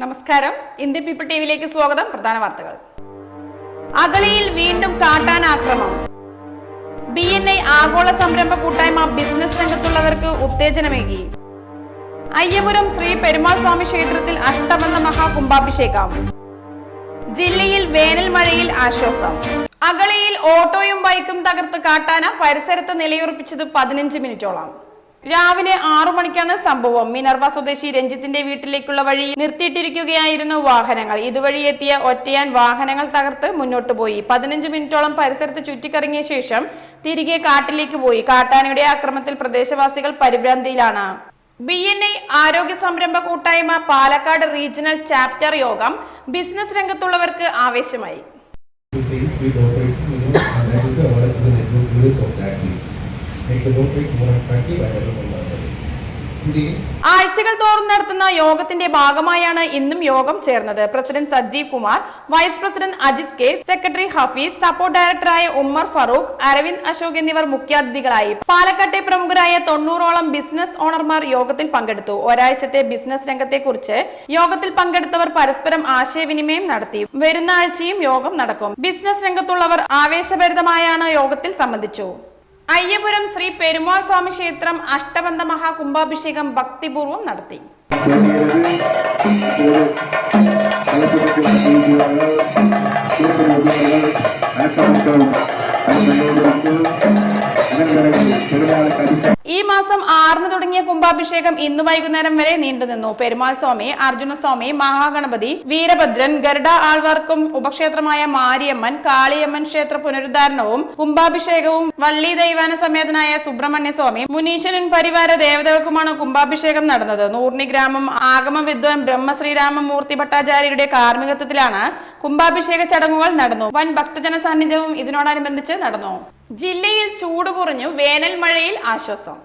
നമസ്കാരം. Indian people ടിവിയിലേക്ക് സ്വാഗതം. പ്രധാന വാർത്തകൾ. അഗളിയിൽ വീണ്ടും കാട്ടാൻ ആക്രമം. ബി എൻ ഐ ആഗോള സംരംഭ കൂട്ടായ്മ ബിസിനസ് രംഗത്തുള്ളവർക്ക് ഉത്തേജനമേകി. അയ്യപുരം ശ്രീ പെരുമാൾ സ്വാമി ക്ഷേത്രത്തിൽ അഷ്ടബന്ധ മഹാകുംഭാഭിഷേകം. ജില്ലയിൽ വേനൽ മഴയിൽ ആശ്വാസം. അഗളിയിൽ ഓട്ടോയും ബൈക്കും തകർത്ത് കാട്ടാന പരിസരത്ത് നിലയുറപ്പിച്ചത് പതിനഞ്ച് മിനിറ്റോളം. രാവിലെ ആറു മണിക്കാണ് സംഭവം. മിനർവ സ്വദേശി രഞ്ജിത്തിന്റെ വീട്ടിലേക്കുള്ള വഴി നിർത്തിയിട്ടിരിക്കുകയായിരുന്നു വാഹനങ്ങൾ. ഇതുവഴി എത്തിയ ഒറ്റയാൻ വാഹനങ്ങൾ തകർത്ത് മുന്നോട്ട് പോയി. പതിനഞ്ച് മിനിറ്റോളം പരിസരത്ത് ചുറ്റിക്കറങ്ങിയ ശേഷം തിരികെ കാട്ടിലേക്ക് പോയി. കാട്ടാനയുടെ ആക്രമത്തിൽ പ്രദേശവാസികൾ പരിഭ്രാന്തിയിലാണ്. ബി എൻ ഐ ആരോഗ്യ സംരംഭ കൂട്ടായ്മ പാലക്കാട് റീജിയണൽ ചാപ്റ്റർ യോഗം ബിസിനസ് രംഗത്തുള്ളവർക്ക് ആവേശമായി. ആഴ്ചകൾ തോറും നടത്തുന്ന യോഗത്തിന്റെ ഭാഗമായാണ് ഇന്നും യോഗം ചേർന്നത്. President Sajeev Kumar vice president Ajith K secretary Hafeez support ഡയറക്ടറായ ഉമ്മർ ഫറൂഖ് അരവിന്ദ് അശോക് എന്നിവർ മുഖ്യാതിഥികളായി. പാലക്കാട്ടെ പ്രമുഖരായ തൊണ്ണൂറോളം ബിസിനസ് ഓണർമാർ യോഗത്തിൽ പങ്കെടുത്തു. ഒരാഴ്ചത്തെ ബിസിനസ് രംഗത്തെക്കുറിച്ച് യോഗത്തിൽ പങ്കെടുത്തവർ പരസ്പരം ആശയവിനിമയം നടത്തി. വരുന്ന ആഴ്ചയും യോഗം നടക്കും. ബിസിനസ് രംഗത്തുള്ളവർ ആവേശഭരിതമായാണ് യോഗത്തിൽ സംബന്ധിച്ചു. അയ്യപുരം ശ്രീ പെരുമാൾ സ്വാമി ക്ഷേത്രം അഷ്ടബന്ധ മഹാകുംഭാഭിഷേകം ഭക്തിപൂർവം നടത്തി. ഈ മാസം ആറിന് തുടങ്ങിയ കുംഭാഭിഷേകം ഇന്ന് വൈകുന്നേരം വരെ നീണ്ടുനിന്നു പെരുമാൾ സ്വാമി അർജുനസ്വാമി മഹാഗണപതി വീരഭദ്രൻ ഗരുഡ ആൾവാർക്കും ഉപക്ഷേത്രമായ മാരിയമ്മൻ കാളിയമ്മൻ ക്ഷേത്ര പുനരുദ്ധാരണവും കുംഭാഭിഷേകവും വള്ളി ദൈവാന സമേതനായ സുബ്രഹ്മണ്യ സ്വാമി മുനീശ്വരൻ പരിവാര ദേവതകൾക്കുമാണ് കുംഭാഭിഷേകം നടന്നത്. നൂർണി ഗ്രാമം ആഗമ വിദ്വാൻ ബ്രഹ്മശ്രീരാമമൂർത്തി ഭട്ടാചാര്യരുടെ കാർമ്മികത്വത്തിലാണ് കുംഭാഭിഷേക ചടങ്ങുകൾ നടന്നു. വൻ ഭക്തജന സാന്നിധ്യവും ഇതിനോടനുബന്ധിച്ച് നടന്നു. ജില്ലയിൽ ചൂട് കുറഞ്ഞു വേനൽ മഴയിൽ ആശ്വാസം.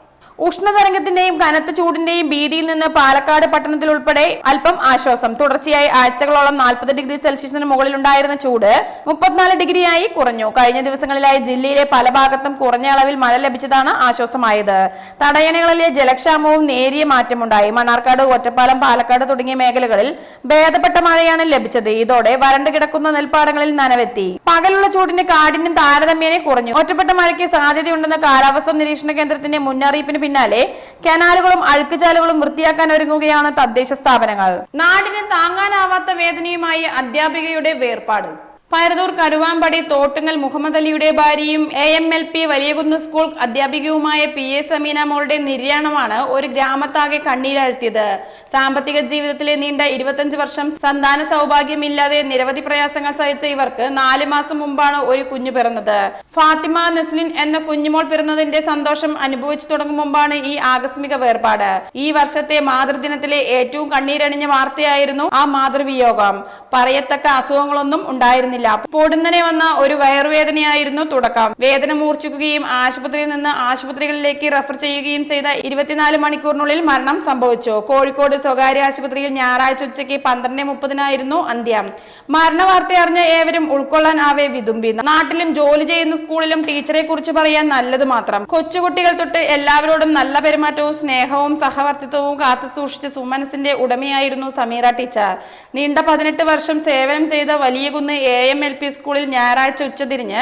ഉഷ്ണതരംഗത്തിന്റെയും കനത്ത ചൂടിന്റെയും ഭീതിയിൽ നിന്ന് പാലക്കാട് പട്ടണത്തിൽ ഉൾപ്പെടെ അല്പം ആശ്വാസം. തുടർച്ചയായി ആഴ്ചകളോളം നാൽപ്പത് ഡിഗ്രി സെൽഷ്യസിന് മുകളിൽ ഉണ്ടായിരുന്ന ചൂട് മുപ്പത്തിനാല് ഡിഗ്രിയായി കുറഞ്ഞു. കഴിഞ്ഞ ദിവസങ്ങളിലായി ജില്ലയിലെ പല ഭാഗത്തും കുറഞ്ഞ അളവിൽ മഴ ലഭിച്ചതാണ് ആശ്വാസമായത്. തടയണകളിലെ ജലക്ഷാമവും നേരിയ മാറ്റമുണ്ടായി. മണ്ണാർക്കാട് ഒറ്റപ്പാലം പാലക്കാട് തുടങ്ങിയ മേഖലകളിൽ ഭേദപ്പെട്ട മഴയാണ് ലഭിച്ചത്. ഇതോടെ വരണ്ടു കിടക്കുന്ന നെൽപ്പാടങ്ങളിൽ നനവെത്തി. പകലുള്ള ചൂടിന്റെ കാഠിന്യം താരതമ്യേനെ കുറഞ്ഞു. ഒറ്റപ്പെട്ട മഴയ്ക്ക് സാധ്യതയുണ്ടെന്ന കാലാവസ്ഥാ നിരീക്ഷണ കേന്ദ്രത്തിന്റെ മുന്നറിയിപ്പിന് പിന്നാലെ കനാലുകളും അഴുക്കുചാലുകളും വൃത്തിയാക്കാൻ ഒരുങ്ങുകയാണ് തദ്ദേശ സ്ഥാപനങ്ങൾ. നാടിന് താങ്ങാനാവാത്ത വേദനയുമായി അധ്യാപികയുടെ വേർപാട്. പയർതൂർ കരുവാമ്പടി തോട്ടുങ്ങൽ മുഹമ്മദ് അലിയുടെ ഭാര്യയും A M L P Valiyakunnu school അധ്യാപികയുമായ P A Sameena മോളുടെ നിര്യാണമാണ് ഒരു ഗ്രാമത്താകെ കണ്ണീരഴ്ത്തിയത്. സാമ്പത്തിക ജീവിതത്തിലെ നീണ്ട ഇരുപത്തഞ്ച് വർഷം സന്താന സൗഭാഗ്യമില്ലാതെ നിരവധി പ്രയാസങ്ങൾ സഹിച്ച ഇവർക്ക് നാല് മാസം മുമ്പാണ് ഒരു കുഞ്ഞു പിറന്നത്. ഫാത്തിമ നസ്ലിൻ എന്ന കുഞ്ഞുമോൾ പിറന്നതിന്റെ സന്തോഷം അനുഭവിച്ചു തുടങ്ങും മുമ്പാണ് ഈ ആകസ്മിക വേർപാട്. ഈ വർഷത്തെ മാതൃദിനത്തിലെ ഏറ്റവും കണ്ണീരണിഞ്ഞ വാർത്തയായിരുന്നു ആ മാതൃവിയോഗം. പറയത്തക്ക അസുഖങ്ങളൊന്നും ഉണ്ടായിരുന്നില്ല. പൊടുന്നനെ വന്ന ഒരു വയറുവേദനയായിരുന്നു തുടക്കം. വേദന മൂർച്ഛിക്കുകയും ആശുപത്രിയിൽ നിന്ന് ആശുപത്രികളിലേക്ക് റെഫർ ചെയ്യുകയും ചെയ്ത ഇരുപത്തിനാല് മണിക്കൂറിനുള്ളിൽ മരണം സംഭവിച്ചു. കോഴിക്കോട് സ്വകാര്യ ആശുപത്രിയിൽ ഞായറാഴ്ച ഉച്ചയ്ക്ക് പന്ത്രണ്ട് മുപ്പതിനായിരുന്നു അന്ത്യം. മരണവാർത്ത അറിഞ്ഞ ഏവരും ഉൾക്കൊള്ളാൻ ആവേ വിതുമ്പി. നാട്ടിലും ജോലി ചെയ്യുന്ന സ്കൂളിലും ടീച്ചറെ കുറിച്ച് പറയാൻ നല്ലത് മാത്രം. കൊച്ചുകുട്ടികൾ തൊട്ട് എല്ലാവരോടും നല്ല പെരുമാറ്റവും സ്നേഹവും സഹവർത്തിത്വവും കാത്തു സൂക്ഷിച്ച സുമനസിന്റെ ഉടമയായിരുന്നു സമീറ ടീച്ചർ. നീണ്ട പതിനെട്ട് വർഷം സേവനം ചെയ്ത വലിയ കുന്ന് എ എം എൽ പി സ്കൂളിൽ ഞായറാഴ്ച ഉച്ചതിരിഞ്ഞ്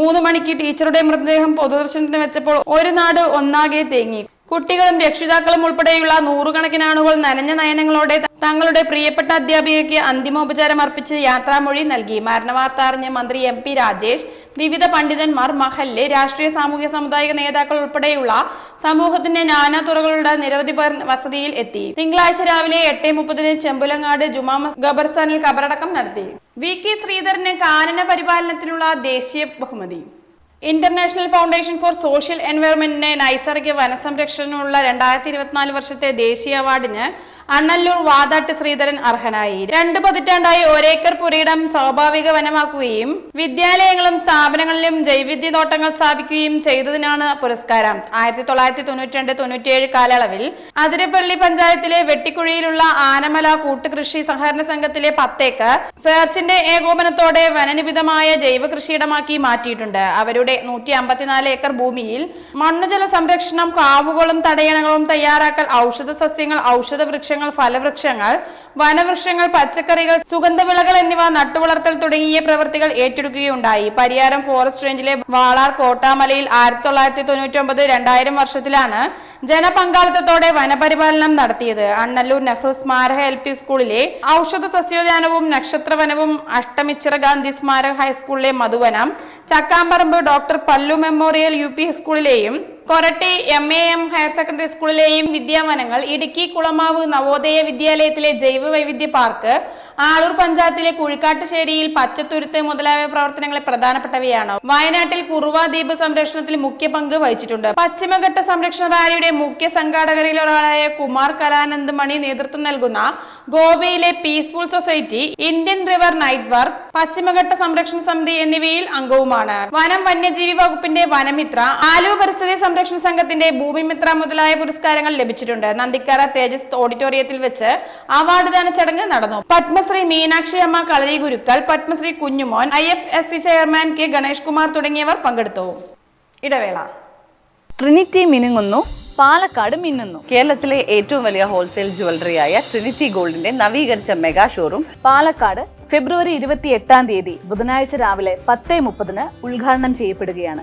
മൂന്ന് മണിക്ക് ടീച്ചറുടെ മൃതദേഹം പൊതുദർശനത്തിന് വെച്ചപ്പോൾ ഒരു നാട് ഒന്നാകെ തേങ്ങി. കുട്ടികളും രക്ഷിതാക്കളും ഉൾപ്പെടെയുള്ള നൂറുകണക്കിന് ആളുകൾ നനഞ്ഞ നയനങ്ങളോടെ തങ്ങളുടെ പ്രിയപ്പെട്ട അധ്യാപികയ്ക്ക് അന്തിമോപചാരം അർപ്പിച്ച് യാത്രാമൊഴി നൽകി. മരണവാർത്ത അറിഞ്ഞ് മന്ത്രി എം പി രാജേഷ് വിവിധ പണ്ഡിതന്മാർ മഹല്ല് രാഷ്ട്രീയ സാമൂഹ്യ സാമുദായിക നേതാക്കൾ ഉൾപ്പെടെയുള്ള സമൂഹത്തിന്റെ നാനാ തുറകളുടെ നിരവധി പേർ വസതിയിൽ എത്തി. തിങ്കളാഴ്ച രാവിലെ എട്ട് മുപ്പതിന് ചെമ്പുലങ്ങാട് ജുമാ ഖബർസ്ഥാനിൽ കബറടക്കം നടത്തി. വി കെ ശ്രീധരന് കാനന പരിപാലനത്തിനുള്ള ദേശീയ ബഹുമതി. ഇന്റർനാഷണൽ ഫൗണ്ടേഷൻ ഫോർ സോഷ്യൽ എൻവയറമെന്റിന്റെ നൈസർഗിക വനസംരക്ഷണമുള്ള രണ്ടായിരത്തി ഇരുപത്തിനാല് വർഷത്തെ ദേശീയ അവാർഡിന് അണ്ണല്ലൂർ വാതാട്ട് ശ്രീധരൻ അർഹനായി. രണ്ട് പതിറ്റാണ്ടായി ഒരേക്കർ പുരയിടം സ്വാഭാവിക വനമാക്കുകയും വിദ്യാലയങ്ങളും സ്ഥാപനങ്ങളിലും ജൈവിധ്യ തോട്ടങ്ങൾ സ്ഥാപിക്കുകയും ചെയ്തതിനാണ് പുരസ്കാരം. ആയിരത്തി തൊള്ളായിരത്തി തൊണ്ണൂറ്റി രണ്ട് തൊണ്ണൂറ്റിയേഴ് കാലയളവിൽ അതിരപ്പള്ളി പഞ്ചായത്തിലെ വെട്ടിക്കുഴിയിലുള്ള ആനമല കൂട്ടുകൃഷി സഹകരണ സംഘത്തിലെ പത്തേക്കർ സെർച്ചിന്റെ ഏകോപനത്തോടെ വനനിബിതമായ ജൈവ കൃഷിയിടമാക്കി മാറ്റിയിട്ടുണ്ട്. അവരുടെ നൂറ്റി അമ്പത്തിനാല് ഏക്കർ ഭൂമിയിൽ മണ്ണുജല സംരക്ഷണം കാവുകളും തടയണകളും തയ്യാറാക്കൽ ഔഷധ സസ്യങ്ങൾ ഔഷധ വൃക്ഷങ്ങൾ ഫലവൃക്ഷങ്ങൾ വനവൃക്ഷങ്ങൾ പച്ചക്കറികൾ സുഗന്ധവിളകൾ എന്നിവ നട്ടുവളർത്തൽ തുടങ്ങിയ പ്രവൃത്തികൾ ഏറ്റെടുക്കുകയുണ്ടായി. പരിയാരം ഫോറസ്റ്റ് റേഞ്ചിലെ വാളാർ കോട്ടാമലയിൽ ആയിരത്തി തൊള്ളായിരത്തി തൊണ്ണൂറ്റി ഒമ്പത് രണ്ടായിരം വർഷത്തിലാണ് ജനപങ്കാളിത്തത്തോടെ വനപരിപാലനം നടത്തിയത്. അണ്ണല്ലൂർ നെഹ്റു സ്മാരക എൽ പി സ്കൂളിലെ ഔഷധ സസ്യോദ്യാനവും നക്ഷത്രവനവും അഷ്ടമിച്ചിറ ഗാന്ധി സ്മാരക ഹൈസ്കൂളിലെ Madhuvanam Chakkamparambu doctor Pallu memorial U P സ്കൂളിലെയും Koratty M A M higher secondary സ്കൂളിലെയും വിദ്യാവനങ്ങൾ ഇടുക്കി കുളമാവ് നവോദയ വിദ്യാലയത്തിലെ ജൈവ വൈവിധ്യ പാർക്ക് ആളൂർ പഞ്ചായത്തിലെ കുഴിക്കാട്ടുശ്ശേരിയിൽ പച്ചത്തുരുത്ത് മുതലായ പ്രവർത്തനങ്ങളെ പ്രധാനപ്പെട്ടവയാണ്. വയനാട്ടിൽ കുറുവ ദ്വീപ് സംരക്ഷണത്തിൽ മുഖ്യ പങ്ക് വഹിച്ചിട്ടുണ്ട്. പശ്ചിമഘട്ട സംരക്ഷണ റാലിയുടെ മുഖ്യ സംഘാടകരിൽ ഒരാളായ കുമാർ കലാനന്ദ് മണി നേതൃത്വം നൽകുന്ന ഗോവയിലെ peaceful society Indian river network പശ്ചിമഘട്ട സംരക്ഷണ സമിതി എന്നിവയിൽ അംഗവുമാണ്. വനം വന്യജീവി വകുപ്പിന്റെ വനമിത്ര ആലു പരിസ്ഥിതി സംരക്ഷണ സംഘത്തിന്റെ ഭൂമിമിത്ര മുതലായ പുരസ്കാരങ്ങൾ ലഭിച്ചിട്ടുണ്ട്. നന്ദിക്കാര തേജസ് ഓഡിറ്റോറിയത്തിൽ വെച്ച് അവാർഡ്ദാന ചടങ്ങ് നടന്നു. Padmashri Meenakshi Amma Kalari Gurukkal Padmashri Kunjumon I F S C chairman K Ganesh Kumar തുടങ്ങിയവർ പങ്കെടുത്തു. ഇടവേള. ട്രിനിറ്റി മിനുങ്ങുന്നു പാലക്കാട് മിന്നുന്നു. കേരളത്തിലെ ഏറ്റവും വലിയ ഹോൾസെയിൽ ജുവലറിയായ ട്രിനിറ്റി ഗോൾഡിന്റെ നവീകരിച്ച മെഗാ ഷോറൂം പാലക്കാട് ഫെബ്രുവരി ഇരുപത്തി എട്ടാം തീയതി ബുധനാഴ്ച രാവിലെ പത്തേ മുപ്പതിന് ഉദ്ഘാടനം ചെയ്യപ്പെടുകയാണ്.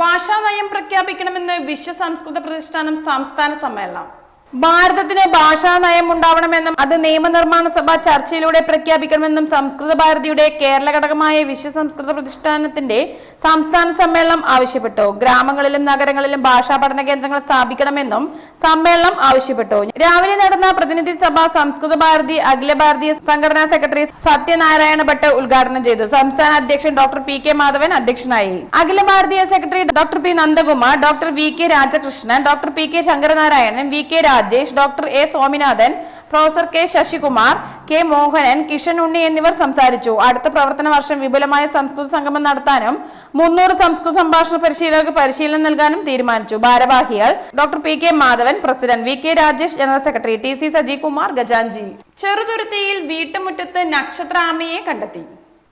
ഭാഷാ നയം പ്രഖ്യാപിക്കണമെന്ന് വിശ്വ സംസ്കൃത പ്രതിഷ്ഠാനം സംസ്ഥാന സമ്മേളനം. ഭാരതത്തിന് ഭാഷാ നയം ഉണ്ടാവണമെന്നും അത് നിയമനിർമ്മാണ സഭ ചർച്ചയിലൂടെ പ്രഖ്യാപിക്കണമെന്നും സംസ്കൃത ഭാരതിയുടെ കേരള ഘടകമായ വിശ്വ സംസ്കൃത പ്രതിഷ്ഠാനത്തിന്റെ സംസ്ഥാന സമ്മേളനം ആവശ്യപ്പെട്ടു. ഗ്രാമങ്ങളിലും നഗരങ്ങളിലും ഭാഷാ പഠന കേന്ദ്രങ്ങൾ സ്ഥാപിക്കണമെന്നും സമ്മേളനം ആവശ്യപ്പെട്ടു. രാവിലെ നടന്ന പ്രതിനിധി സഭ സംസ്കൃത ഭാരതി അഖില ഭാരതീയ സംഘടനാ സെക്രട്ടറി സത്യനാരായണ ഭട്ട് ഉദ്ഘാടനം ചെയ്തു. സംസ്ഥാന അധ്യക്ഷൻ ഡോക്ടർ പി കെ മാധവൻ അധ്യക്ഷനായി. Akhila Bharatiya secretary doctor P Nandakumar doctor V K Rajakrishnan doctor P K Sankaranarayanan V K Rajesh doctor A Swaminathan professor K Sasikumar K Mohanan Kishan Unni എന്നിവർ സംസാരിച്ചു. അടുത്ത പ്രവർത്തന വർഷം വിപുലമായ സംസ്കൃത സംഗമം നടത്താനും മുന്നൂറ് സംസ്കൃത സംഭാഷണ പരിശീലകർക്ക് പരിശീലനം നൽകാനും തീരുമാനിച്ചു. ഭാരവാഹികൾ doctor P K Madhavan president V K Rajesh general secretary T C Saji Kumar ഗജാൻജി ചെറുതുരുത്തിയിൽ വീട്ടുമുറ്റത്ത് നക്ഷത്രാമയെ കണ്ടെത്തി.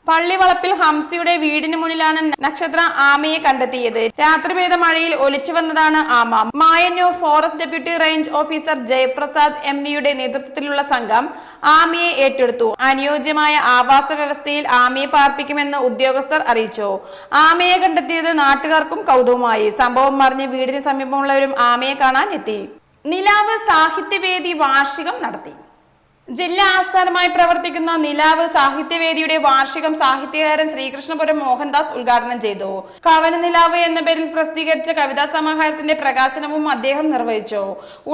പള്ളിവളപ്പിൽ ഹംസയുടെ വീടിന് മുന്നിലാണ് നക്ഷത്ര ആമയെ കണ്ടെത്തിയത്. രാത്രി പെയ്ത മഴയിൽ ഒലിച്ചു വന്നതാണ് ആമ. Mayannur forest deputy range officer Jayaprasad M വിയുടെ നേതൃത്വത്തിലുള്ള സംഘം ആമയെ ഏറ്റെടുത്തു. അനുയോജ്യമായ ആവാസ വ്യവസ്ഥയിൽ ആമയെ പാർപ്പിക്കുമെന്ന് ഉദ്യോഗസ്ഥർ അറിയിച്ചു. ആമയെ കണ്ടെത്തിയത് നാട്ടുകാർക്കും കൗതുകമായി. സംഭവം അറിഞ്ഞ് വീടിന് സമീപമുള്ളവരും ആമയെ കാണാൻ എത്തി. നിലാവ് സാഹിത്യവേദി വാർഷികം നടത്തി. ജില്ലാ ആസ്ഥാനമായി പ്രവർത്തിക്കുന്ന നിലാവ് സാഹിത്യവേദിയുടെ വാർഷികം സാഹിത്യകാരൻ ശ്രീകൃഷ്ണപുരം മോഹൻദാസ് ഉദ്ഘാടനം ചെയ്തു. കവന നിലാവ് എന്ന പേരിൽ പ്രസിദ്ധീകരിച്ച കവിതാ സമാഹാരത്തിന്റെ പ്രകാശനവും അദ്ദേഹം നിർവഹിച്ചു.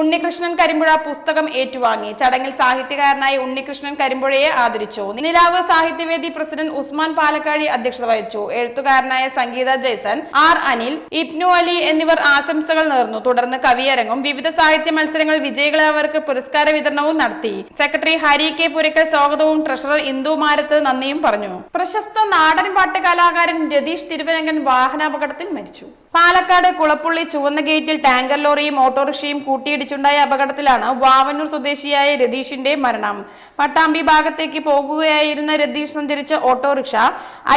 ഉണ്ണികൃഷ്ണൻ കരിമ്പുഴ പുസ്തകം ഏറ്റുവാങ്ങി. ചടങ്ങിൽ സാഹിത്യകാരനായ ഉണ്ണികൃഷ്ണൻ കരിമ്പുഴയെ ആദരിച്ചു. നിലാവ് സാഹിത്യവേദി പ്രസിഡന്റ് ഉസ്മാൻ പാലക്കാടി അധ്യക്ഷത വഹിച്ചു. എഴുത്തുകാരനായ സംഗീത ജയ്സൺ ആർ അനിൽ ഇബ്നു അലി എന്നിവർ ആശംസകൾ നേർന്നു. തുടർന്ന് കവിയരങ്ങും വിവിധ സാഹിത്യ മത്സരങ്ങളിൽ വിജയികളായവർക്ക് പുരസ്കാര വിതരണവും നടത്തി. Secretary secretary Hari K Purakkal സ്വാഗതവും ട്രഷറർ ഇന്ദു മാരത്ത് നന്ദിയും പറഞ്ഞു. പ്രശസ്ത നാടൻ പാട്ട് കലാകാരൻ രതീഷ് തിരുവരങ്കൻ വാഹനാപകടത്തിൽ മരിച്ചു. പാലക്കാട് കുളപ്പുള്ളി ചുവന്ന ഗേറ്റിൽ ടാങ്കർ ലോറിയും ഓട്ടോറിക്ഷയും കൂട്ടിയിടിച്ചുണ്ടായ അപകടത്തിലാണ് വാവന്നൂർ സ്വദേശിയായ രതീഷിന്റെ മരണം. പട്ടാമ്പി ഭാഗത്തേക്ക് പോകുകയായിരുന്ന രതീഷ് സഞ്ചരിച്ച ഓട്ടോറിക്ഷ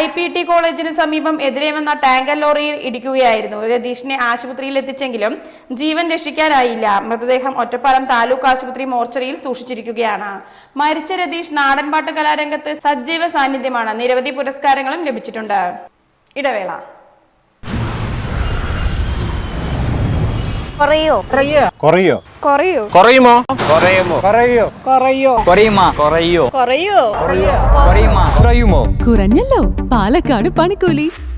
ഐ പി ടി കോളേജിന് സമീപം എതിരെ വന്ന ടാങ്കർ ലോറിയിൽ ഇടിക്കുകയായിരുന്നു. രതീഷിനെ ആശുപത്രിയിൽ എത്തിച്ചെങ്കിലും ജീവൻ രക്ഷിക്കാനായില്ല. മൃതദേഹം ഒറ്റപ്പാലം താലൂക്ക് ആശുപത്രി മോർച്ചറിയിൽ സൂക്ഷിച്ചിരിക്കുകയാണ്. മരിച്ച രതീഷ് നാടൻപാട്ട് കലാരംഗത്ത് സജീവ സാന്നിധ്യമാണ്. നിരവധി പുരസ്കാരങ്ങളും ലഭിച്ചിട്ടുണ്ട്. ഇടവേള. കുറയോ? കുറയോ? കുറയോ? കുറയുമോ? കുറയുമോ? കുറയോ? കുറയുമോ? കുറയോ? കുറയോ? കുറയുമോ? കുറയുമോ? കുറഞ്ഞല്ലോ. പാലക്കാട് പണിക്കൂലി.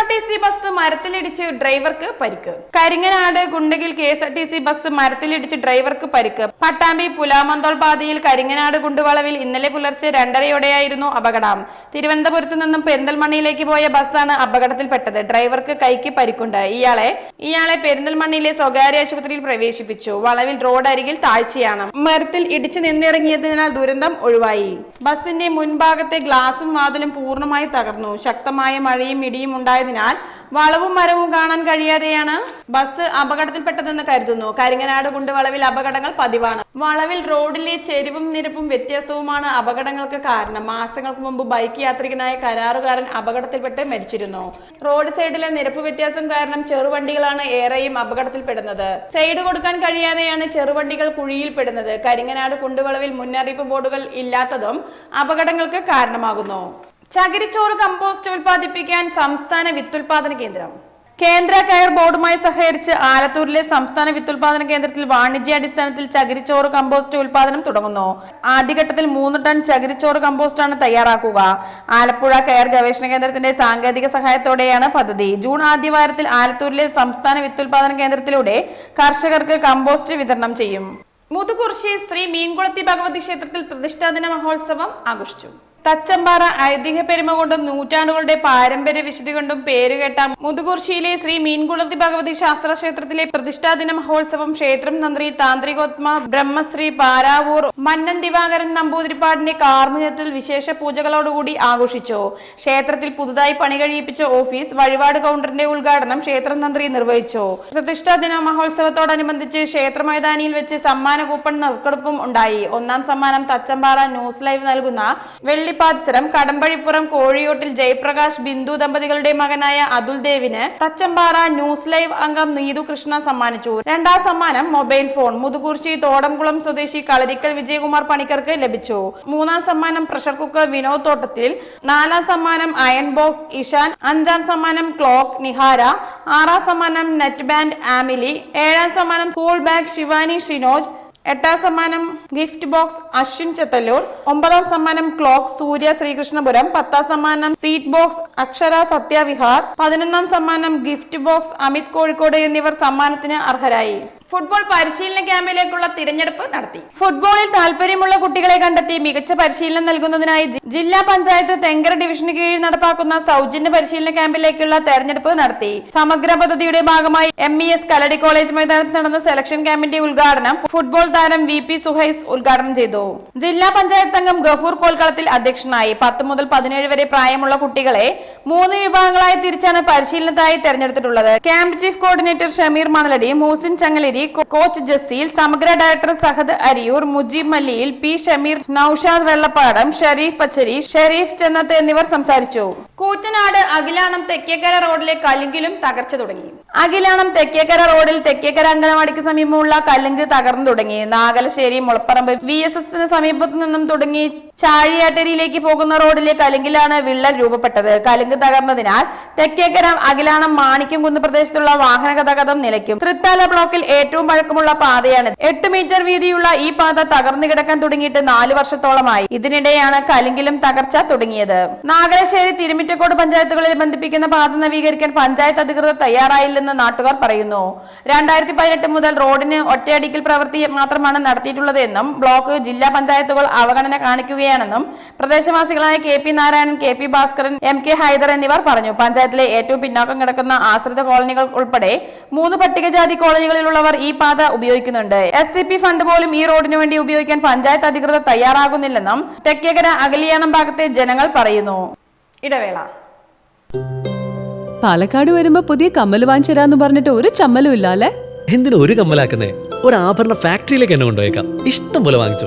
R T bus മരത്തിലിടിച്ച് ഡ്രൈവർക്ക് പരിക്ക്. കരിങ്ങനാട് ഗുണ്ടകിൽ കെ ബസ് മരത്തിലിടിച്ച് ഡ്രൈവർക്ക് പരിക്ക്. പട്ടാമ്പി പുലാമന്തോൾ പാതയിൽ കരിങ്ങനാട് ഗുണ്ടുവളവിൽ ഇന്നലെ പുലർച്ചെ രണ്ടരയോടെയായിരുന്നു അപകടം. തിരുവനന്തപുരത്ത് നിന്നും പെരിന്തൽമണ്ണയിലേക്ക് പോയ ബസ്സാണ് അപകടത്തിൽപ്പെട്ടത്. ഡ്രൈവർക്ക് കൈക്ക് പരിക്കുണ്ട്. ഇയാളെ ഇയാളെ പെരിന്തൽമണ്ണയിലെ സ്വകാര്യ ആശുപത്രിയിൽ പ്രവേശിപ്പിച്ചു. വളവിൽ റോഡ് അരികിൽ താഴ്ചയാണ്. മരത്തിൽ ഇടിച്ചു നിന്നിറങ്ങിയതിനാൽ ദുരന്തം ഒഴിവായി. ബസിന്റെ മുൻഭാഗത്തെ ഗ്ലാസും വാതിലും പൂർണമായി തകർന്നു. ശക്തമായ മഴയും ഇടിയും ഉണ്ടായതിനാൽ വളവും മരവും കാണാൻ കഴിയാതെയാണ് ബസ് അപകടത്തിൽപ്പെട്ടതെന്ന് കരുതുന്നു. കരിങ്ങനാട് കുണ്ട് വളവിൽ അപകടങ്ങൾ പതിവാണ്. വളവിൽ റോഡിലെ ചെരിവും നിരപ്പും വ്യത്യാസവുമാണ് അപകടങ്ങൾക്ക് കാരണം. മാസങ്ങൾക്ക് മുമ്പ് ബൈക്ക് യാത്രികനായ കരാറുകാരൻ അപകടത്തിൽപ്പെട്ട് മരിച്ചിരുന്നു. റോഡ് സൈഡിലെ നിരപ്പ് വ്യത്യാസം കാരണം ചെറുവണ്ടികളാണ് ഏറെയും അപകടത്തിൽപ്പെടുന്നത്. സൈഡ് കൊടുക്കാൻ കഴിയാതെയാണ് ചെറുവണ്ടികൾ കുഴിയിൽപ്പെടുന്നത്. കരിങ്ങനാട് കുണ്ടുവളവിൽ മുന്നറിയിപ്പ് ബോർഡുകൾ ഇല്ലാത്തതും അപകടങ്ങൾക്ക് കാരണമാകുന്നു. ചകിരിച്ചോറ് കമ്പോസ്റ്റ് ഉൽപ്പാദിപ്പിക്കാൻ സംസ്ഥാന വിത്തുൽപാദന കേന്ദ്രം. കേന്ദ്ര കയർ ബോർഡുമായി സഹകരിച്ച് ആലത്തൂരിലെ സംസ്ഥാന വിത്തുൽപാദന കേന്ദ്രത്തിൽ വാണിജ്യാടിസ്ഥാനത്തിൽ ചകിരിച്ചോറ് കമ്പോസ്റ്റ് ഉൽപാദനം തുടങ്ങുന്നു. ആദ്യഘട്ടത്തിൽ മൂന്ന് ടൺ ചകിരിച്ചോറ് കമ്പോസ്റ്റാണ് തയ്യാറാക്കുക. ആലപ്പുഴ കയർ ഗവേഷണ കേന്ദ്രത്തിന്റെ സാങ്കേതിക സഹായത്തോടെയാണ് പദ്ധതി. ജൂൺ ആദ്യവാരത്തിൽ ആലത്തൂരിലെ സംസ്ഥാന വിത്തുൽപാദന കേന്ദ്രത്തിലൂടെ കർഷകർക്ക് കമ്പോസ്റ്റ് വിതരണം ചെയ്യും. മുതുകുർശി ശ്രീ മീൻകുളത്തി ഭഗവതി ക്ഷേത്രത്തിൽ പ്രതിഷ്ഠാദിന മഹോത്സവം ആഘോഷിച്ചു. തച്ചമ്പാറ ഐതിഹ്യ പെരുമ കൊണ്ടും നൂറ്റാണ്ടുകളുടെ പാരമ്പര്യ വിശുദ്ധി കൊണ്ടും പേരുകേട്ട മുതുകുർശിയിലെ ശ്രീ മീൻകുളത്തി ഭഗവതി ശാസ്ത്ര ക്ഷേത്രത്തിലെ പ്രതിഷ്ഠാദിന മഹോത്സവം ക്ഷേത്രം തന്ത്രി താന്ത്രികോത്മ ബ്രഹ്മശ്രീ പാരാവൂർ മന്നൻ ദിവാകരൻ നമ്പൂതിരിപ്പാടിന്റെ കാർമ്മികത്തിൽ വിശേഷ പൂജകളോടുകൂടി ആഘോഷിച്ചു. ക്ഷേത്രത്തിൽ പുതുതായി പണി കഴിയിപ്പിച്ച ഓഫീസ് വഴിപാട് കൗണ്ടറിന്റെ ഉദ്ഘാടനം ക്ഷേത്രം തന്ത്രി നിർവഹിച്ചു. പ്രതിഷ്ഠാദിന മഹോത്സവത്തോടനുബന്ധിച്ച് ക്ഷേത്ര മൈതാനിയിൽ വെച്ച് സമ്മാന കൂപ്പൺ നറുക്കെടുപ്പും ഉണ്ടായി. ഒന്നാം സമ്മാനം തച്ചമ്പാറ ന്യൂസ് ലൈവ് നൽകുന്ന വെള്ളിപ്പാത്സരം കടമ്പഴിപ്പുറം കോഴിയോട്ടിൽ ജയപ്രകാശ് ബിന്ദു ദമ്പതികളുടെ മകനായ അതുൽ ദേവിന് തച്ചമ്പാറ ന്യൂസ് ലൈവ് അംഗം നീതു കൃഷ്ണ സമ്മാനിച്ചു. രണ്ടാം സമ്മാനം മൊബൈൽ ഫോൺ. മുതുകുർച്ചി തോടംകുളം സ്വദേശി കളരിക്കൽ വിജയകുമാർ പണിക്കർക്ക് ലഭിച്ചു. മൂന്നാം സമ്മാനം പ്രഷർ കുക്കർ വിനോദ് തോട്ടത്തിൽ. നാലാം സമ്മാനം അയൺ ബോക്സ് ഇഷാൻ. അഞ്ചാം സമ്മാനം ക്ലോക്ക് നിഹാര. ആറാം സമ്മാനം നെറ്റ് ബാൻഡ് ആമിലി. ഏഴാം സമ്മാനം സ്കൂൾ ബാഗ് ശിവാനി ഷിനോജ്. എട്ടാം സമ്മാനം ഗിഫ്റ്റ് ബോക്സ് അശ്വിൻ ചെത്തല്ലൂർ ഒമ്പതാം സമ്മാനം ക്ലോക്ക് സൂര്യ ശ്രീകൃഷ്ണപുരം പത്താം സമ്മാനം സീറ്റ് ബോക്സ് അക്ഷര സത്യവിഹാർ പതിനൊന്നാം സമ്മാനം ഗിഫ്റ്റ് ബോക്സ് അമിത് കോഴിക്കോട് എന്നിവർ സമ്മാനത്തിന് അർഹരായി. ഫുട്ബോൾ പരിശീലന ക്യാമ്പിലേക്കുള്ള തിരഞ്ഞെടുപ്പ് നടത്തി. ഫുട്ബോളിൽ താല്പര്യമുള്ള കുട്ടികളെ കണ്ടെത്തി മികച്ച പരിശീലനം നൽകുന്നതിനായി ജില്ലാ പഞ്ചായത്ത് തെങ്കര ഡിവിഷന് കീഴിൽ നടപ്പാക്കുന്ന സൗജന്യ പരിശീലന ക്യാമ്പിലേക്കുള്ള തെരഞ്ഞെടുപ്പ് നടത്തി. സമഗ്ര പദ്ധതിയുടെ ഭാഗമായി M E S Kalady college മൈതാനത്ത് നടന്ന സെലക്ഷൻ ക്യാമ്പിന്റെ ഉദ്ഘാടനം ഫുട്ബോൾ താരം വി പി സുഹൈസ് ഉദ്ഘാടനം ചെയ്തു. ജില്ലാ പഞ്ചായത്ത് അംഗം ഗഫൂർ കോൽക്കളത്തിൽ അധ്യക്ഷനായി പത്ത് മുതൽ പതിനേഴ് വരെ പ്രായമുള്ള കുട്ടികളെ മൂന്ന് വിഭാഗങ്ങളായി തിരിച്ചാണ് പരിശീലനത്തായി തെരഞ്ഞെടുത്തിട്ടുള്ളത്. Camp chief coordinator Shameer Manaladi Moosin Changaleri secretary coach Jaseel Samagra director Sahad Ariyur Mujeeb Malliyil P Shameer Noushad Vellappadam Shereef Pachari Shereef Chennath എന്നിവർ സംസാരിച്ചു. കൂറ്റനാട് അഖിലാണം തെക്കേക്കര റോഡിലെ കലുങ്കിലും തകർച്ച തുടങ്ങി. അഖിലാണം തെക്കേക്കര റോഡിൽ തെക്കേക്കര അങ്കണവാടിക്ക് സമീപമുള്ള കലുങ്ക് തകർന്നു തുടങ്ങി. നാഗലശ്ശേരി മുളപ്പറമ്പ് വി എസ് എസിന് സമീപത്തു നിന്നും തുടങ്ങി ചാഴിയാട്ടരിയിലേക്ക് പോകുന്ന റോഡിലെ കലുങ്കിലാണ് വിള്ളൽ രൂപപ്പെട്ടത്. കലുങ്ക് തകർന്നതിനാൽ തെക്കേക്കര അഖിലാണം മാണിക്യംകുന്ന് പ്രദേശത്തുള്ള വാഹന ഗതാഗതം നിലയ്ക്കും. തൃത്താല ബ്ലോക്കിൽ ഏറ്റവും പഴക്കമുള്ള പാതയാണ് എട്ട് മീറ്റർ വീതിയുള്ള ഈ പാത തകർന്നു കിടക്കാൻ തുടങ്ങിയിട്ട് നാലു വർഷത്തോളമായി. ഇതിനിടെയാണ് കലുങ്കിലും തകർച്ച തുടങ്ങിയത്. നാഗരശ്ശേരി തിരുമിറ്റക്കോട് പഞ്ചായത്തുകളിൽ ബന്ധിപ്പിക്കുന്ന പാത നവീകരിക്കാൻ പഞ്ചായത്ത് അധികൃതർ തയ്യാറായില്ലെന്ന് നാട്ടുകാർ പറയുന്നു. രണ്ടായിരത്തി പതിനെട്ട് മുതൽ റോഡിന് ഒറ്റയടിക്കൽ പ്രവൃത്തി മാത്രമാണ് നടത്തിയിട്ടുള്ളതെന്നും ബ്ലോക്ക് ജില്ലാ പഞ്ചായത്തുകൾ അവഗണന കാണിക്കുകയാണെന്നും പ്രദേശവാസികളായ K P Narayanan K P Bhaskaran M K Hyder എന്നിവർ പറഞ്ഞു. പഞ്ചായത്തിലെ ഏറ്റവും പിന്നാക്കം കിടക്കുന്ന ആശ്രിത കോളനികൾ ഉൾപ്പെടെ മൂന്ന് പട്ടികജാതി കോളനികളിലുള്ളവർ ഈ പാത ഉപയോഗിക്കുന്നുണ്ട്. എസ് സി പി ഫണ്ട് പോലും ഈ റോഡിനു വേണ്ടി ഉപയോഗിക്കാൻ പഞ്ചായത്ത് അധികൃതർ തയ്യാറാകുന്നില്ലെന്നും തെക്കേകര അകലിയാനം ഭാഗത്തെ ജനങ്ങൾ പറയുന്നു. ഇടവേള. പാലക്കാട് വരുമ്പോ പുതിയ കമ്മൽ വാങ്ങിച്ചരാന്ന് പറഞ്ഞിട്ട് ഒരു ചമ്മലും ഇല്ല അല്ലെ എന്തിനു ഒരു കമ്മലാക്കുന്നേ? ഒരു ആഭരണ ഫാക്ടറിയിലേക്ക് എന്നെ കൊണ്ടുപോയേക്കാം. ഇഷ്ടം പോലെ വാങ്ങിച്ചു.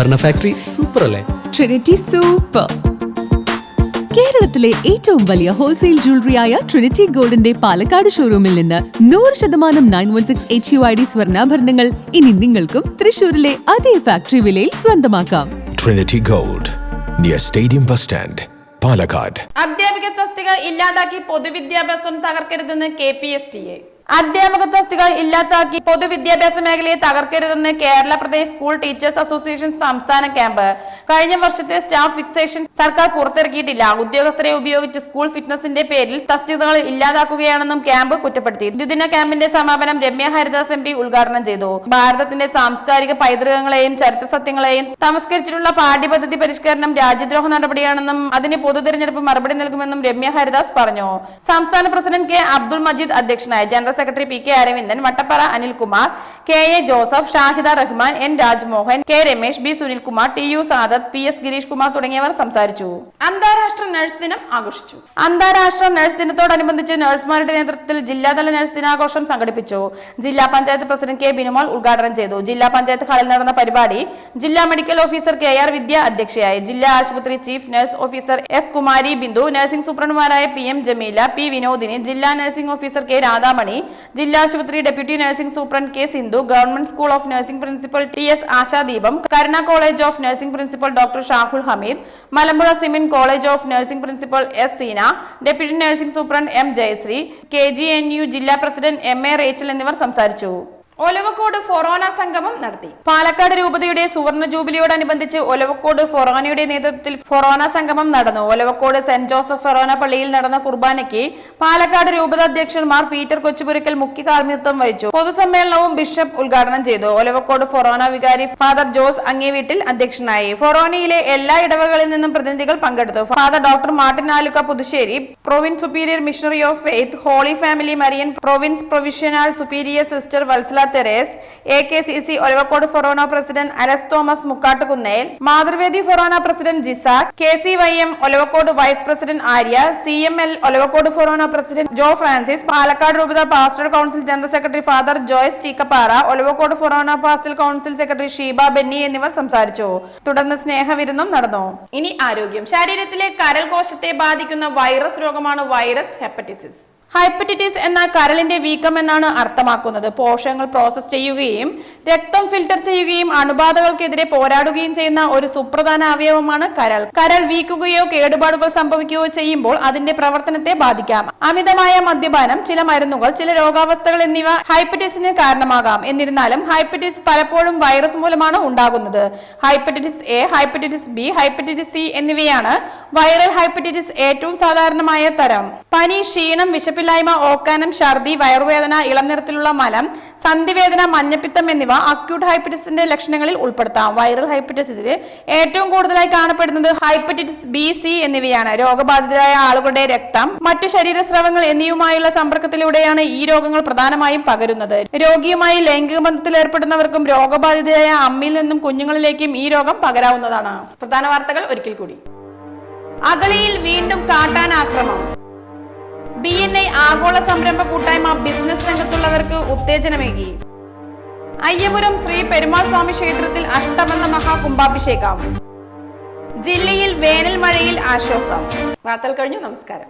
ആഭരണ ഫാക്ടറി സൂപ്പർ അല്ലേ? ട്രിനിറ്റി സൂപ്പർ കേരളത്തിലെ ഏറ്റവും വലിയ ഹോൾസെയിൽ ജ്വല്ലറിയായ ട്രിനിറ്റി ഗോൾഡിന്റെ പാലക്കാട് ഷോറൂമിൽ നിന്ന് നൂറ് ശതമാനം nine one six H U I D സ്വർണാഭരണങ്ങൾ ഇനി നിങ്ങൾക്കും തൃശൂരിലെ അതേ ഫാക്ടറി വിലയിൽ സ്വന്തമാക്കാം. Trinity gold near stadium bus stand Palakkad അധ്യാപിക തസ്തിക ഇല്ലാതാക്കി പൊതുവിദ്യാഭ്യാസം തകർക്കരുതെന്ന് K P S T A അധ്യാപക തസ്തിക ഇല്ലാതാക്കി പൊതുവിദ്യാഭ്യാസ മേഖലയെ തകർക്കരുതെന്ന് Kerala Pradesh school teachers association സംസ്ഥാന ക്യാമ്പ്. കഴിഞ്ഞ വർഷത്തെ സ്റ്റാഫ് ഫിക്സേഷൻ സർക്കാർ പുറത്തിറക്കിയിട്ടില്ല. ഉദ്യോഗസ്ഥരെ ഉപയോഗിച്ച് സ്കൂൾ ഫിറ്റ്നസിന്റെ പേരിൽ തസ്തികകൾ ഇല്ലാതാക്കുകയാണെന്നും ക്യാമ്പ് കുറ്റപ്പെടുത്തി. ദ്വിദിന ക്യാമ്പിന്റെ സമാപനം രമ്യ ഹരിദാസ് എം പി ഉദ്ഘാടനം ചെയ്തു. ഭാരതത്തിന്റെ സാംസ്കാരിക പൈതൃകങ്ങളെയും ചരിത്ര സത്യങ്ങളെയും തമസ്കരിച്ചിട്ടുള്ള പാഠ്യപദ്ധതി പരിഷ്കരണം രാജ്യദ്രോഹ നടപടിയാണെന്നും അതിന് പൊതു തെരഞ്ഞെടുപ്പ് മറുപടി നൽകുമെന്നും രമ്യ ഹരിദാസ് പറഞ്ഞു. സംസ്ഥാന പ്രസിഡന്റ് കെ അബ്ദുൾ മജീദ് അധ്യക്ഷനായ general secretary P K Aravindan Vattappara Anilkumar K A Joseph Shahida Rahman N Rajmohan K Ramesh B Sunilkumar T U Sadath P S Gireesh Kumar തുടങ്ങിയവർ സംസാരിച്ചു. അന്താരാഷ്ട്ര നഴ്സ് ദിനം ആഘോഷിച്ചു. അന്താരാഷ്ട്ര നഴ്സ് ദിനത്തോടനുബന്ധിച്ച് നഴ്സുമാരുടെ നേതൃത്വത്തിൽ ജില്ലാതല നഴ്സ് ദിനാഘോഷം സംഘടിപ്പിച്ചു. ജില്ലാ പഞ്ചായത്ത് പ്രസിഡന്റ് കെ ബിനുമോൾ ഉദ്ഘാടനം ചെയ്തു. ജില്ലാ പഞ്ചായത്ത് ഹാളിൽ നടന്ന പരിപാടി ജില്ലാ medical officer K R Vidya അധ്യക്ഷയായി. ജില്ലാ ആശുപത്രി chief nurse officer S Kumari Bindu nursing സൂപ്രണ്ടുമാരായ P M Jameela P Vinodini ജില്ലാ നഴ്സിംഗ് ഓഫീസർ കെ രാധാമണി ജില്ലാ ആശുപത്രി deputy nursing superintendent K Sindhu government school of nursing principal T S Ashadeepam Karuna college of nursing principal doctor Shahul Hameed Malampuzha cement college of nursing principal S Seena deputy nursing superintendent M Jayasree K G N U ജില്ലാ president M A Rachel എന്നിവർ സംസാരിച്ചു. ഒലവക്കോട് ഫൊറോന സംഗമം നടത്തി. പാലക്കാട് രൂപതയുടെ സുവർണ ജൂബിലിയോടനുബന്ധിച്ച് ഒലവക്കോട് ഫൊറോനയുടെ നേതൃത്വത്തിൽ ഫൊറോന സംഗമം നടന്നു. ഒലവക്കോട് സെന്റ് ജോസഫ് ഫൊറോന പള്ളിയിൽ നടന്ന കുർബാനയ്ക്ക് പാലക്കാട് രൂപത അധ്യക്ഷന്മാർ പീറ്റർ കൊച്ചുപുരക്കൽ മുഖ്യ കാർമ്മിത്വം വഹിച്ചു. പൊതുസമ്മേളനവും ബിഷപ്പ് ഉദ്ഘാടനം ചെയ്തു. ഒലവക്കോട് ഫൊറോന വികാരി ഫാദർ ജോസ് അങ്ങേവീട്ടിൽ അധ്യക്ഷനായി. ഫൊറോനയിലെ എല്ലാ ഇടവകളിൽ നിന്നും പ്രതിനിധികൾ പങ്കെടുത്തു. Father doctor Martin Aluka Puthussery province superior missionary of faith holy family Marian province provisional superior sister Valsala Therese A K C C Olavakkode forane president അലസ് Thomas Mukkattukunnel Mathruvedi forane president ജിസാഖ് K C Y M Olavakkode vice president Arya C M L Olavakkode forane president Joe Francis Palakkad രൂപത pastor council general secretary father Joyce Cheekkappara Olavakkode forane pastoral council secretary Sheeba Benny എന്നിവർ സംസാരിച്ചു. തുടർന്ന് സ്നേഹവിരുന്നും നടന്നു. ഇനി ആരോഗ്യം. ശരീരത്തിലെ കരൽ കോശത്തെ ബാധിക്കുന്ന വൈറസ് രോഗമാണ് വൈറസ് ഹെപ്പറ്റൈറ്റിസ്. ഹൈപ്പറ്റൈറ്റിസ് എന്ന കരളിന്റെ വീക്കം എന്നാണ് അർത്ഥമാക്കുന്നത്. പോഷകങ്ങൾ പ്രോസസ് ചെയ്യുകയും രക്തം ഫിൽട്ടർ ചെയ്യുകയും അണുബാധകൾക്കെതിരെ പോരാടുകയും ചെയ്യുന്ന ഒരു സുപ്രധാന അവയവമാണ് കരൾ. കരൾ വീക്കുകയോ കേടുപാടുകൾ സംഭവിക്കുകയോ ചെയ്യുമ്പോൾ അതിന്റെ പ്രവർത്തനത്തെ ബാധിക്കാം. അമിതമായ മദ്യപാനം ചില മരുന്നുകൾ ചില രോഗാവസ്ഥകൾ എന്നിവ ഹൈപ്പറ്റൈറ്റിസിന് കാരണമാകാം. എന്നിരുന്നാലും ഹൈപ്പറ്റൈറ്റിസ് പലപ്പോഴും വൈറസ് മൂലമാണ് ഉണ്ടാകുന്നത്. Hepatitis A hepatitis B hepatitis C എന്നിവയാണ് വൈറൽ ഹൈപ്പറ്റിറ്റിസ് ഏറ്റവും സാധാരണമായ തരം. പനി ക്ഷീണം വിശപ്പില്ലായ്മ ഓക്കാനം ഛർദി വയറുവേദന ഇളം നിറത്തിലുള്ള മലം സന്ധിവേദന മഞ്ഞപ്പിത്തം എന്നിവ അക്യൂട്ട് ഹൈപ്പറ്റൈറ്റിസിന്റെ ലക്ഷണങ്ങളിൽ ഉൾപ്പെടുത്താം. വൈറൽ ഹൈപ്പറ്റൈറ്റിസിൽ ഏറ്റവും കൂടുതലായി കാണപ്പെടുന്നത് ഹൈപ്പറ്റൈറ്റിസ് ബി സി എന്നിവയാണ്. രോഗബാധിതരായ ആളുകളുടെ രക്തം മറ്റു ശരീരസ്രവങ്ങൾ എന്നിവയുമായുള്ള സമ്പർക്കത്തിലൂടെയാണ് ഈ രോഗങ്ങൾ പ്രധാനമായും പകരുന്നത്. രോഗിയുമായി ലൈംഗിക ബന്ധത്തിൽ ഏർപ്പെടുന്നവർക്കും രോഗബാധിതരായ അമ്മയിൽ നിന്നും കുഞ്ഞുങ്ങളിലേക്കും ഈ രോഗം പകരാവുന്നതാണ്. പ്രധാന വാർത്തകൾ ഒരിക്കൽ കൂടി. അഗളിയിൽ വീണ്ടും കാട്ടാൻ ആക്രമണം ബി എൻ ഐ ആഗോള സംരംഭ കൂട്ടായ്മ ബിസിനസ് രംഗത്തുള്ളവർക്ക് ഉത്തേജനമേകി. അയ്യപുരം ശ്രീ പെരുമാൾ സ്വാമി ക്ഷേത്രത്തിൽ അഷ്ടബന്ധ മഹാകുംഭാഭിഷേകം ജില്ലയിൽ വേനൽ മഴയിൽ ആശ്വാസം. വാർത്തകൾ കഴിഞ്ഞു. നമസ്കാരം.